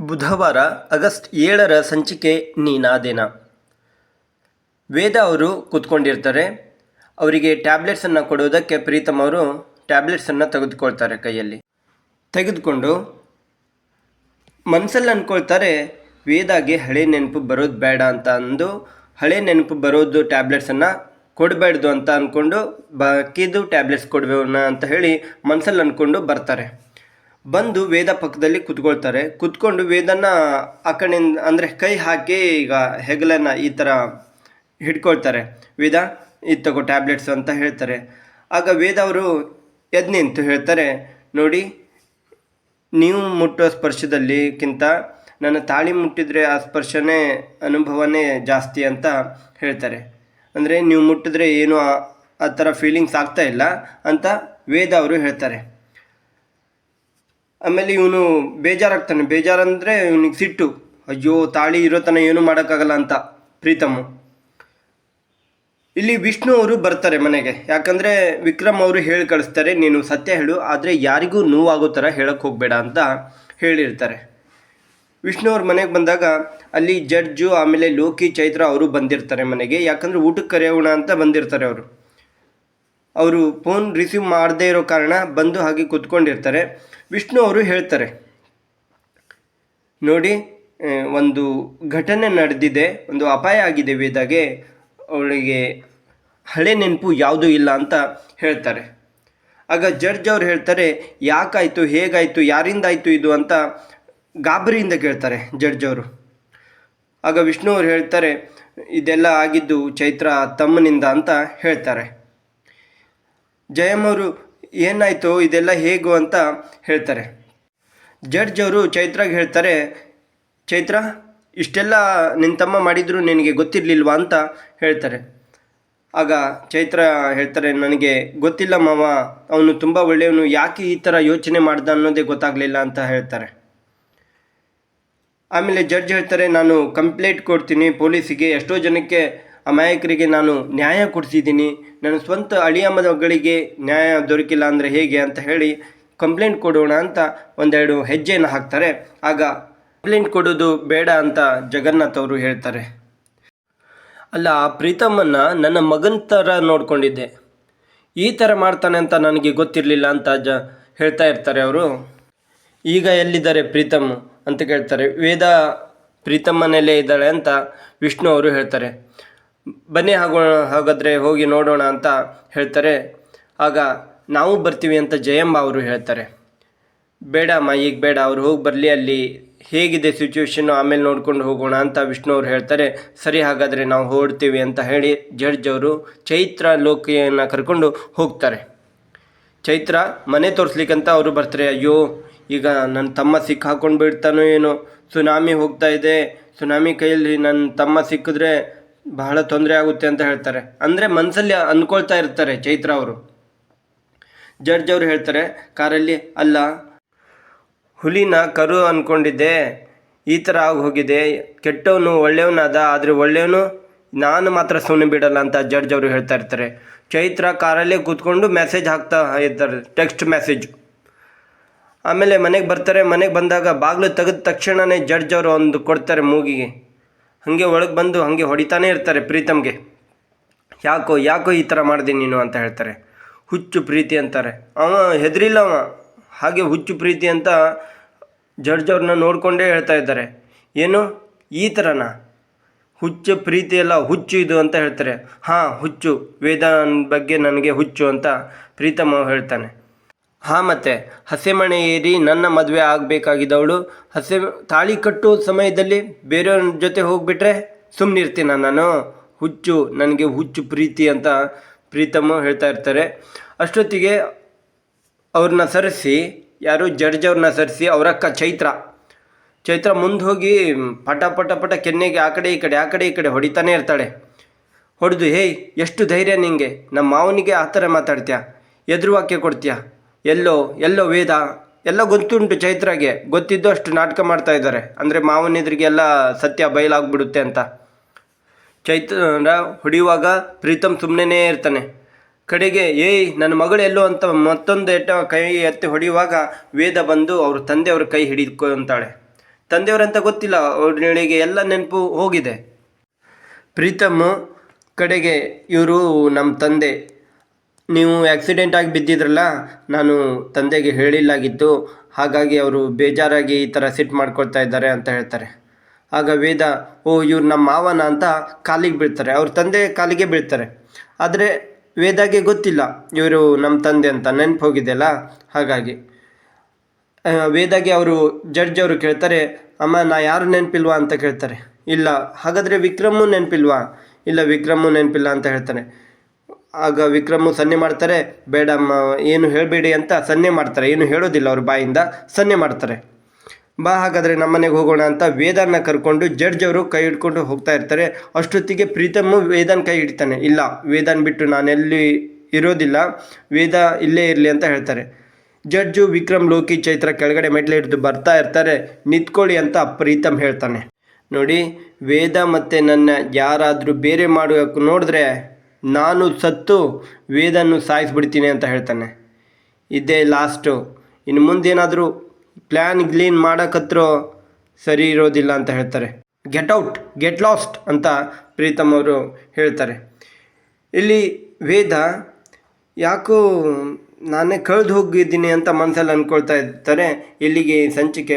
ಬುಧವಾರ ಆಗಸ್ಟ್ ಏಳರ ಸಂಚಿಕೆ ನೀನಾದೇನ? ವೇದ ಅವರು ಕೂತ್ಕೊಂಡಿರ್ತಾರೆ. ಅವರಿಗೆ ಟ್ಯಾಬ್ಲೆಟ್ಸನ್ನು ಕೊಡೋದಕ್ಕೆ ಪ್ರೀತಮ್ ಅವರು ಟ್ಯಾಬ್ಲೆಟ್ಸನ್ನು ತೆಗೆದುಕೊಳ್ತಾರೆ ಕೈಯಲ್ಲಿ. ತೆಗೆದುಕೊಂಡು ಮನಸ್ಸಲ್ಲಿ ಅಂದ್ಕೊಳ್ತಾರೆ ವೇದಾಗೆ ಹಳೆ ನೆನಪು ಬರೋದು ಬೇಡ ಅಂತ ಅಂದು, ಹಳೆ ನೆನಪು ಬರೋದು ಟ್ಯಾಬ್ಲೆಟ್ಸನ್ನು ಕೊಡಬೇಡ್ದು ಅಂತ ಅಂದ್ಕೊಂಡು ಬಾಕಿದು ಟ್ಯಾಬ್ಲೆಟ್ಸ್ ಕೊಡಬೇಡ ಅಂತ ಹೇಳಿ ಮನಸ್ಸಲ್ಲಿ ಅಂದ್ಕೊಂಡು ಬರ್ತಾರೆ. ಬಂದು ವೇದ ಪಕ್ಕದಲ್ಲಿ ಕುತ್ಕೊಳ್ತಾರೆ. ಕುತ್ಕೊಂಡು ವೇದನ ಆ ಕಡೆಯಿಂದ ಅಂದರೆ ಕೈ ಹಾಕಿ ಈಗ ಹೆಗಲನ್ನು ಈ ಥರ ಹಿಡ್ಕೊಳ್ತಾರೆ. ವೇದ, ಇದು ತಗೋ ಟ್ಯಾಬ್ಲೆಟ್ಸ್ ಅಂತ ಹೇಳ್ತಾರೆ. ಆಗ ವೇದ ಅವರು ಎದ್ನಿ ಅಂತ ಹೇಳ್ತಾರೆ, ನೋಡಿ, ನೀವು ಮುಟ್ಟೋ ಸ್ಪರ್ಶದಲ್ಲಿಕ್ಕಿಂತ ನನ್ನ ತಾಳಿ ಮುಟ್ಟಿದರೆ ಆ ಸ್ಪರ್ಶನೇ, ಅನುಭವನೇ ಜಾಸ್ತಿ ಅಂತ ಹೇಳ್ತಾರೆ. ಅಂದರೆ, ನೀವು ಮುಟ್ಟಿದ್ರೆ ಏನು ಆ- ಥರ ಫೀಲಿಂಗ್ಸ್ ಆಗ್ತಾ ಇಲ್ಲ ಅಂತ ವೇದ ಅವರು ಹೇಳ್ತಾರೆ. ಆಮೇಲೆ ಇವನು ಬೇಜಾರಾಗ್ತಾನೆ. ಬೇಜಾರಂದರೆ ಇವನಿಗೆ ಸಿಟ್ಟು. ಅಯ್ಯೋ, ತಾಳಿ ಇರೋ ತನಕ ಏನೂ ಮಾಡೋಕ್ಕಾಗಲ್ಲ ಅಂತ ಪ್ರೀತಮ್ಮು ಇಲ್ಲಿ ವಿಷ್ಣು ಅವರು ಬರ್ತಾರೆ ಮನೆಗೆ. ಯಾಕಂದರೆ ವಿಕ್ರಮ್ ಅವರು ಹೇಳಿ ಕಳಿಸ್ತಾರೆ, ನೀನು ಸತ್ಯ ಹೇಳು, ಆದರೆ ಯಾರಿಗೂ ನೋವಾಗೋ ಥರ ಹೇಳಕ್ಕೆ ಹೋಗಬೇಡ ಅಂತ ಹೇಳಿರ್ತಾರೆ. ವಿಷ್ಣು ಅವ್ರ ಮನೆಗೆ ಬಂದಾಗ ಅಲ್ಲಿ ಜಡ್ಜು, ಆಮೇಲೆ ಲೋಕಿ, ಚೈತ್ರ ಅವರು ಬಂದಿರ್ತಾರೆ ಮನೆಗೆ. ಯಾಕಂದರೆ ಊಟಕ್ಕೆ ಕರೆಯೋಣ ಅಂತ ಬಂದಿರ್ತಾರೆ ಅವರು. ಅವರು ಫೋನ್ ರಿಸೀವ್ ಮಾಡದೇ ಇರೋ ಕಾರಣ ಬಂದು ಹಾಗೆ ಕೂತ್ಕೊಂಡಿರ್ತಾರೆ. ವಿಷ್ಣು ಅವರು ಹೇಳ್ತಾರೆ. ನೋಡಿ ಒಂದು ಘಟನೆ ನಡೆದಿದೆ, ಒಂದು ಅಪಾಯ ಆಗಿದೆ ವೇದಾಗೆ, ಅವಳಿಗೆ ಹಳೆ ನೆನಪು ಯಾವುದೂ ಇಲ್ಲ ಅಂತ ಹೇಳ್ತಾರೆ. ಆಗ ಜಡ್ಜ್ ಅವ್ರು ಹೇಳ್ತಾರೆ, ಯಾಕಾಯಿತು, ಹೇಗಾಯಿತು, ಯಾರಿಂದಾಯಿತು ಇದು ಅಂತ ಗಾಬರಿಯಿಂದ ಕೇಳ್ತಾರೆ ಜಡ್ಜ್ ಅವರು. ಆಗ ವಿಷ್ಣು ಅವ್ರು ಹೇಳ್ತಾರೆ, ಇದೆಲ್ಲ ಆಗಿದ್ದು ಚೈತ್ರ ತಮ್ಮನಿಂದ ಅಂತ ಹೇಳ್ತಾರೆ. ಜಯಮ್ ಅವರು ಏನಾಯಿತು, ಇದೆಲ್ಲ ಹೇಗು ಅಂತ ಹೇಳ್ತಾರೆ. ಜಡ್ಜ್ ಅವರು ಚೈತ್ರಾಗೆ ಹೇಳ್ತಾರೆ, ಚೈತ್ರ, ಇಷ್ಟೆಲ್ಲ ನಿನ್ನ ತಮ್ಮ ಮಾಡಿದರೂ ನಿನಗೆ ಗೊತ್ತಿರಲಿಲ್ವಾ? ಅಂತ ಹೇಳ್ತಾರೆ. ಆಗ ಚೈತ್ರ ಹೇಳ್ತಾರೆ, ನನಗೆ ಗೊತ್ತಿಲ್ಲ ಮಾವ, ಅವನು ತುಂಬ ಒಳ್ಳೆಯವನು, ಯಾಕೆ ಈ ಥರ ಯೋಚನೆ ಮಾಡ್ದ ಅನ್ನೋದೇ ಗೊತ್ತಾಗಲಿಲ್ಲ ಅಂತ ಹೇಳ್ತಾರೆ. ಆಮೇಲೆ ಜಡ್ಜ್ ಹೇಳ್ತಾರೆ, ನಾನು ಕಂಪ್ಲೇಂಟ್ ಕೊಡ್ತೀನಿ ಪೊಲೀಸಿಗೆ, ಎಷ್ಟೋ ಜನಕ್ಕೆ ಅಮಾಯಕರಿಗೆ ನಾನು ನ್ಯಾಯ ಕೊಡಿಸಿದ್ದೀನಿ. ನನ್ನ ಸ್ವಂತ ಅಳಿಯ ಮಗಳಿಗೆ ನ್ಯಾಯ ದೊರಕಿಲ್ಲ ಅಂದರೆ ಹೇಗೆ ಅಂತ ಹೇಳಿ ಕಂಪ್ಲೇಂಟ್ ಕೊಡೋಣ ಅಂತ ಒಂದೆರಡು ಹೆಜ್ಜೆಯನ್ನು ಹಾಕ್ತಾರೆ. ಆಗ ಕಂಪ್ಲೇಂಟ್ ಕೊಡೋದು ಬೇಡ ಅಂತ ಜಗನ್ನಾಥ್ ಅವರು ಹೇಳ್ತಾರೆ. ಅಲ್ಲ ಆ ಪ್ರೀತಮನ್ನ ನನ್ನ ಮಗನ ಥರ ನೋಡಿಕೊಂಡಿದ್ದೆ. ಈ ಥರ ಮಾಡ್ತಾನೆ ಅಂತ ನನಗೆ ಗೊತ್ತಿರಲಿಲ್ಲ ಅಂತ ಜ ಹೇಳ್ತಾ ಇರ್ತಾರೆ ಅವರು. ಈಗ ಎಲ್ಲಿದ್ದಾರೆ ಪ್ರೀತಮ್ ಅಂತ ಕೇಳ್ತಾರೆ. ವೇದ ಪ್ರೀತಮ್ಮನಲ್ಲೇ ಇದ್ದಾಳೆ ಅಂತ ವಿಷ್ಣು ಅವರು ಹೇಳ್ತಾರೆ. ಬನ್ನಿ ಹಾಗೋ ಹಾಗಾದರೆ ಹೋಗಿ ನೋಡೋಣ ಅಂತ ಹೇಳ್ತಾರೆ. ಆಗ ನಾವು ಬರ್ತೀವಿ ಅಂತ ಜಯಮ್ಮ ಅವರು ಹೇಳ್ತಾರೆ. ಬೇಡಮ್ಮ ಈಗ ಬೇಡ, ಅವ್ರು ಹೋಗಿ ಬರಲಿ, ಅಲ್ಲಿ ಹೇಗಿದೆ ಸಿಚುವೇಶನ್ನು ಆಮೇಲೆ ನೋಡ್ಕೊಂಡು ಹೋಗೋಣ ಅಂತ ವಿಷ್ಣು ಅವ್ರು ಹೇಳ್ತಾರೆ. ಸರಿ, ಹಾಗಾದರೆ ನಾವು ಹೊರಡ್ತೀವಿ ಅಂತ ಹೇಳಿ ಜಡ್ಜ್ ಅವರು ಚೈತ್ರ ಲೋಕಿಯನ್ನು ಕರ್ಕೊಂಡು ಹೋಗ್ತಾರೆ. ಚೈತ್ರ ಮನೆ ತೋರಿಸ್ಲಿಕ್ಕಂತ ಅವರು ಬರ್ತಾರೆ. ಅಯ್ಯೋ, ಈಗ ನನ್ನ ತಮ್ಮ ಸಿಕ್ಕಾಕೊಂಡು ಬಿಡ್ತಾನೋ ಏನೋ. ಸುನಾಮಿ ಹೋಗ್ತಾ ಇದೆ. ಸುನಾಮಿ ಕೈಯಲ್ಲಿ ನನ್ನ ತಮ್ಮ ಸಿಕ್ಕಿದ್ರೆ ಬಹಳ ತೊಂದರೆ ಆಗುತ್ತೆ ಅಂತ ಹೇಳ್ತಾರೆ. ಅಂದರೆ ಮನಸ್ಸಲ್ಲಿ ಅಂದ್ಕೊಳ್ತಾ ಇರ್ತಾರೆ ಚೈತ್ರ ಅವರು. ಜಡ್ಜ್ ಅವರು ಹೇಳ್ತಾರೆ, ಕಾರಲ್ಲಿ ಅಲ್ಲ, ಹುಲಿನ ಕರು ಅಂದ್ಕೊಂಡಿದ್ದೆ ಈ ಥರ ಆಗಿ ಹೋಗಿದೆ, ಕೆಟ್ಟವನು ಒಳ್ಳೆಯವನಾದ, ಆದರೆ ಒಳ್ಳೆಯವನು ನಾನು ಮಾತ್ರ ಸುಮ್ಮನೆ ಬಿಡಲ್ಲ ಅಂತ ಜಡ್ಜ್ ಅವರು ಹೇಳ್ತಾ ಇರ್ತಾರೆ. ಚೈತ್ರ ಕಾರಲ್ಲೇ ಕೂತ್ಕೊಂಡು ಮೆಸೇಜ್ ಹಾಕ್ತಾ ಇರ್ತಾರೆ ಟೆಕ್ಸ್ಟ್ ಮೆಸೇಜ್ ಆಮೇಲೆ ಮನೆಗೆ ಬರ್ತಾರೆ, ಮನೆಗೆ ಬಂದಾಗ ಬಾಗಿಲು ತೆಗೆದ ತಕ್ಷಣವೇ ಜಡ್ಜ್ ಅವರು ಒಂದು ಕೊಡ್ತಾರೆ ಮೂಗಿಗೆ. ಹಾಗೆ ಒಳಗೆ ಬಂದು ಹಾಗೆ ಹೊಡಿತಾನೆ ಇರ್ತಾರೆ ಪ್ರೀತಮ್ಗೆ. ಯಾಕೋ ಯಾಕೋ ಈ ಥರ ಮಾಡಿದೆ ನೀನು ಅಂತ ಹೇಳ್ತಾರೆ. ಹುಚ್ಚು ಪ್ರೀತಿ ಅಂತಾರೆ. ಅವ ಹೆದರಿಲ್ಲ ಅವ. ಹಾಗೆ ಹುಚ್ಚು ಪ್ರೀತಿ ಅಂತ ಜಡ್ಜ್ ಅವ್ರನ್ನ ನೋಡಿಕೊಂಡೇ ಹೇಳ್ತಾ ಇದ್ದಾರೆ. ಏನು? ಈ ಥರನಾ? ಹುಚ್ಚು ಪ್ರೀತಿ ಎಲ್ಲ ಹುಚ್ಚು ಇದು ಅಂತ ಹೇಳ್ತಾರೆ. ಹಾಂ, ಹುಚ್ಚು. ವೇದ ಬಗ್ಗೆ ನನಗೆ ಹುಚ್ಚು ಅಂತ ಪ್ರೀತಮ್ ಹೇಳ್ತಾನೆ. ಹಾಂ ಮತ್ತೆ, ಹಸೆಮಣೆ ಏರಿ ನನ್ನ ಮದುವೆ ಆಗಬೇಕಾಗಿದ್ದವಳು. ಹಸೆ, ತಾಳಿ ಕಟ್ಟೋ ಸಮಯದಲ್ಲಿ ಬೇರೆಯವ್ರ ಜೊತೆ ಹೋಗಿಬಿಟ್ರೆ ಸುಮ್ಮನಿರ್ತೀನ ನಾನು? ಹುಚ್ಚು, ನನಗೆ ಹುಚ್ಚು ಪ್ರೀತಿ ಅಂತ ಪ್ರೀತಮ್ಮ ಹೇಳ್ತಾ ಇರ್ತಾರೆ. ಅಷ್ಟೊತ್ತಿಗೆ ಅವ್ರನ್ನ ಸರಿಸಿ, ಯಾರು ಜಡ್ಜ್ ಅವ್ರನ್ನ ಸರಿಸಿ ಅವರಕ್ಕ ಚೈತ್ರ. ಚೈತ್ರ ಮುಂದೆ ಹೋಗಿ ಪಟ ಪಟ ಪಟ ಕೆನ್ನೆಗೆ ಆ ಕಡೆ ಈ ಕಡೆ, ಆ ಕಡೆ ಈ ಕಡೆ ಹೊಡಿತಾನೆ ಇರ್ತಾಳೆ. ಹೊಡೆದು, ಹೇಯ್, ಎಷ್ಟು ಧೈರ್ಯ ನಿಂಗೆ. ನಮ್ಮ ಮಾವನಿಗೆ ಆ ಥರ ಮಾತಾಡ್ತೀಯ? ಎದುರು ವಾಕ್ಯ ಕೊಡ್ತೀಯ? ಎಲ್ಲೋ ಎಲ್ಲೋ ವೇದ, ಎಲ್ಲ ಗೊತ್ತುಂಟು ಚೈತ್ರಾಗೆ. ಗೊತ್ತಿದ್ದು ಅಷ್ಟು ನಾಟಕ ಮಾಡ್ತಾ ಇದ್ದಾರೆ. ಅಂದರೆ ಮಾವನ ಎದುರಿಗೆಲ್ಲ ಸತ್ಯ ಬಯಲಾಗ್ಬಿಡುತ್ತೆ ಅಂತ. ಚೈತ್ರ ಹೊಡೆಯುವಾಗ ಪ್ರೀತಮ್ ಸುಮ್ಮನೆ ಇರ್ತಾನೆ. ಕಡೆಗೆ, ಏಯ್, ನನ್ನ ಮಗಳು ಎಲ್ಲೋ ಅಂತ ಮತ್ತೊಂದು ಎಟ್ಟ ಕೈ ಎತ್ತಿ ಹೊಡೆಯುವಾಗ ವೇದ ಬಂದು ಅವ್ರ ತಂದೆಯವ್ರ ಕೈ ಹಿಡಿದುಕೊಂತಾಳೆ. ತಂದೆಯವರಂತ ಗೊತ್ತಿಲ್ಲ ಅವರಿಗೆ ಎಲ್ಲ ನೆನಪು ಹೋಗಿದೆ. ಪ್ರೀತಮ್ ಕಡೆಗೆ, ಇವರು ನಮ್ಮ ತಂದೆ. ನೀವು ಆಕ್ಸಿಡೆಂಟ್ ಆಗಿ ಬಿದ್ದಿದ್ರಲ್ಲ, ನಾನು ತಂದೆಗೆ ಹೇಳಿಲ್ಲಾಗಿತ್ತು. ಹಾಗಾಗಿ ಅವರು ಬೇಜಾರಾಗಿ ಈ ಥರ ಸಿಟ್ ಮಾಡ್ಕೊಳ್ತಾ ಇದ್ದಾರೆ ಅಂತ ಹೇಳ್ತಾರೆ. ಆಗ ವೇದ, ಓ, ಇವ್ರು ನಮ್ಮ ಮಾವನ ಅಂತ ಕಾಲಿಗೆ ಬೀಳ್ತಾರೆ. ಅವ್ರ ತಂದೆ ಕಾಲಿಗೆ ಬೀಳ್ತಾರೆ. ಆದರೆ ವೇದಾಗೆ ಗೊತ್ತಿಲ್ಲ, ಇವರು ನಮ್ಮ ತಂದೆ ಅಂತ ನೆನಪು ಹೋಗಿದೆಯಲ್ಲ? ಹಾಗಾಗಿ. ವೇದಾಗೆ ಅವರು ಜಡ್ಜ್ ಅವರು ಕೇಳ್ತಾರೆ, ಅಮ್ಮ, ನಾ ಯಾರು ನೆನಪಿಲ್ವಾ? ಅಂತ ಕೇಳ್ತಾರೆ. ಇಲ್ಲ, ಹಾಗಾದರೆ ವಿಕ್ರಮು ನೆನಪಿಲ್ವಾ? ಇಲ್ಲ, ವಿಕ್ರಮು ನೆನಪಿಲ್ಲ ಅಂತ ಹೇಳ್ತಾನೆ. ಆಗ ವಿಕ್ರಮ್ ಸನ್ನೆ ಮಾಡ್ತಾರೆ, ಬೇಡಮ್ಮ, ಏನು ಹೇಳಬೇಡಿ ಅಂತ ಸನ್ನೆ ಮಾಡ್ತಾರೆ. ಏನು ಹೇಳೋದಿಲ್ಲ ಅವ್ರ ಬಾಯಿಂದ, ಸನ್ನೆ ಮಾಡ್ತಾರೆ. ಬಾ ಹಾಗಾದರೆ ನಮ್ಮನೆಗೆ ಹೋಗೋಣ ಅಂತ ವೇದಾನ ಕರ್ಕೊಂಡು ಜಡ್ಜ್ ಅವರು ಕೈ ಹಿಡ್ಕೊಂಡು ಹೋಗ್ತಾ ಇರ್ತಾರೆ. ಅಷ್ಟೊತ್ತಿಗೆ ಪ್ರೀತಮ್ಮು ವೇದನ್ ಕೈ ಹಿಡಿತಾನೆ. ಇಲ್ಲ, ವೇದನ್ ಬಿಟ್ಟು ನಾನೆಲ್ಲಿ ಇರೋದಿಲ್ಲ. ವೇದ ಇಲ್ಲೇ ಇರಲಿ ಅಂತ ಹೇಳ್ತಾರೆ. ಜಡ್ಜು ವಿಕ್ರಮ್, ಲೋಕಿ, ಚೈತ್ರ ಕೆಳಗಡೆ ಮೆಟ್ಲು ಹಿಡಿದು ಬರ್ತಾ ಇರ್ತಾರೆ. ನಿಂತ್ಕೊಳ್ಳಿ ಅಂತ ಪ್ರೀತಮ್ ಹೇಳ್ತಾನೆ. ನೋಡಿ, ವೇದ ಮತ್ತು ನನ್ನ ಯಾರಾದರೂ ಬೇರೆ ಮಾಡುವ ನೋಡಿದ್ರೆ ನಾನು ಸತ್ತು ವೇದನ್ನು ಸಾಯಿಸ್ಬಿಡ್ತೀನಿ ಅಂತ ಹೇಳ್ತಾನೆ. ಇದೇ ಲಾಸ್ಟು ಇನ್ನು ಮುಂದೇನಾದರೂ ಪ್ಲ್ಯಾನ್ ಗ್ಲೀನ್ ಮಾಡೋಕತ್ರೋ ಸರಿ ಇರೋದಿಲ್ಲ ಅಂತ ಹೇಳ್ತಾರೆ. ಗೆಟ್ ಔಟ್ ಗೆಟ್ ಲಾಸ್ಟ್ ಅಂತ ಪ್ರೀತಮ್ ಅವರು ಹೇಳ್ತಾರೆ. ಇಲ್ಲಿ ವೇದ ಯಾಕೋ ನಾನೇ ಕಳೆದು ಹೋಗಿದ್ದೀನಿ ಅಂತ ಮನಸ್ಸಲ್ಲಿ ಅಂದ್ಕೊಳ್ತಾ ಇರ್ತಾರೆ. ಇಲ್ಲಿಗೆ ಸಂಚಿಕೆ